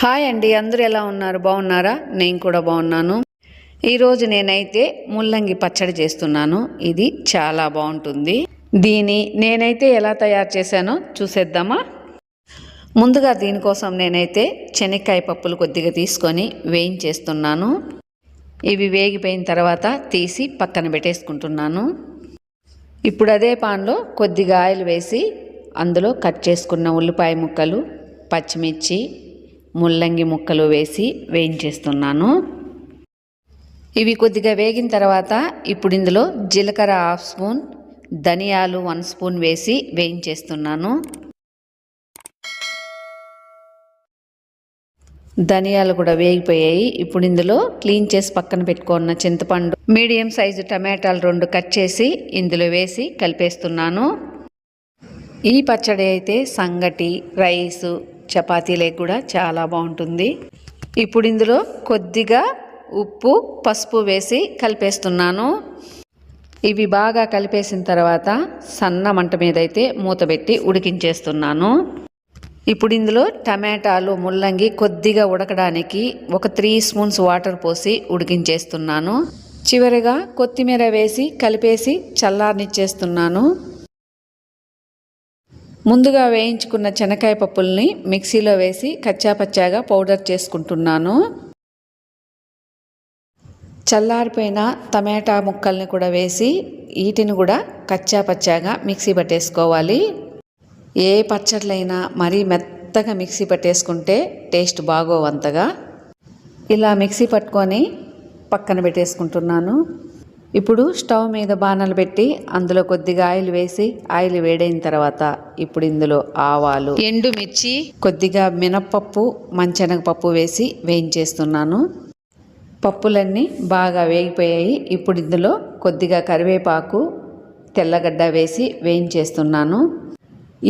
Hi అండి అందరూ ఎలా ఉన్నారు? బాగున్నారా? నేను కూడా బాగున్నాను. ఈరోజు నేనైతే ముల్లంగి పచ్చడి చేస్తున్నాను. ఇది చాలా బాగుంటుంది. దీని నేనైతే ఎలా తయారు చేశానో చూసేద్దామా? ముందుగా దీనికోసం నేనైతే శనక్కాయ పప్పులు కొద్దిగా తీసుకొని వేయించేస్తున్నాను. ఇవి వేగిపోయిన తర్వాత తీసి పక్కన పెట్టేసుకుంటున్నాను. ఇప్పుడు అదే పాన్లో కొద్దిగా ఆయిల్ వేసి అందులో కట్ చేసుకున్న ఉల్లిపాయ ముక్కలు పచ్చిమిర్చి ముల్లంగి ముక్కలు వేసి వేయించేస్తున్నాను. ఇవి కొద్దిగా వేగిన తర్వాత ఇప్పుడు ఇందులో జీలకర్ర హాఫ్ స్పూన్ ధనియాలు వన్ స్పూన్ వేసి వేయించేస్తున్నాను. ధనియాలు కూడా వేగిపోయాయి. ఇప్పుడు ఇందులో క్లీన్ చేసి పక్కన పెట్టుకున్న చింతపండు మీడియం సైజు టమాటాలు రెండు కట్ చేసి ఇందులో వేసి కలిపేస్తున్నాను. ఈ పచ్చడి అయితే సంగటి రైసు చపాతీలకు కూడా చాలా బాగుంటుంది. ఇప్పుడు ఇందులో కొద్దిగా ఉప్పు పసుపు వేసి కలిపేస్తున్నాను. ఇవి బాగా కలిపేసిన తర్వాత సన్న మంట మీద అయితే మూత పెట్టి ఉడికించేస్తున్నాను. ఇప్పుడు ఇందులో టమాటాలు ముల్లంగి కొద్దిగా ఉడకడానికి ఒక త్రీ స్పూన్స్ వాటర్ పోసి ఉడికించేస్తున్నాను. చివరిగా కొత్తిమీర వేసి కలిపేసి చల్లారనిచ్చేస్తున్నాను. ముందుగా వేయించుకున్న చెనక్కాయ పప్పుల్ని మిక్సీలో వేసి కచ్చాపచ్చాగా పౌడర్ చేసుకుంటున్నాను. చల్లారిపోయిన టమాటా ముక్కల్ని కూడా వేసి వీటిని కూడా కచ్చాపచ్చాగా మిక్సీ పట్టేసుకోవాలి. ఏ పచ్చట్లైనా మరీ మెత్తగా మిక్సీ పట్టేసుకుంటే టేస్ట్ బాగోవంతగా. ఇలా మిక్సీ పట్టుకొని పక్కన పెట్టేసుకుంటున్నాను. ఇప్పుడు స్టవ్ మీద బాణలు పెట్టి అందులో కొద్దిగా ఆయిల్ వేసి ఆయిల్ వేడైన తర్వాత ఇప్పుడు ఇందులో ఆవాలు ఎండుమిర్చి కొద్దిగా మినప్పప్పు మంచెనగపప్పు వేసి వేయించేస్తున్నాను. పప్పులన్నీ బాగా వేగిపోయాయి. ఇప్పుడు ఇందులో కొద్దిగా కరివేపాకు తెల్లగడ్డ వేసి వేయించేస్తున్నాను.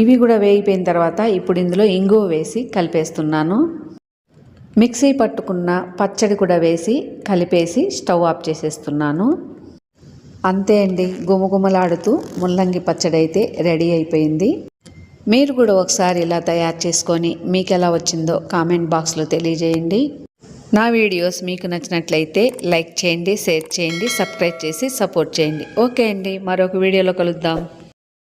ఇవి కూడా వేగిపోయిన తర్వాత ఇప్పుడు ఇందులో ఇంగువ వేసి కలిపేస్తున్నాను. మిక్సీ పట్టుకున్న పచ్చడి కూడా వేసి కలిపేసి స్టవ్ ఆఫ్ చేసేస్తున్నాను. అంతే అండి. గుమగుమలాడుతూ ముల్లంగి పచ్చడి అయితే రెడీ అయిపోయింది. మీరు కూడా ఒకసారి ఇలా తయారు చేసుకొని మీకు ఎలా వచ్చిందో కామెంట్ బాక్స్లో తెలియజేయండి. నా వీడియోస్ మీకు నచ్చినట్లయితే లైక్ చేయండి షేర్ చేయండి సబ్స్క్రైబ్ చేసి సపోర్ట్ చేయండి. ఓకే అండి. మరొక వీడియోలో కలుద్దాం.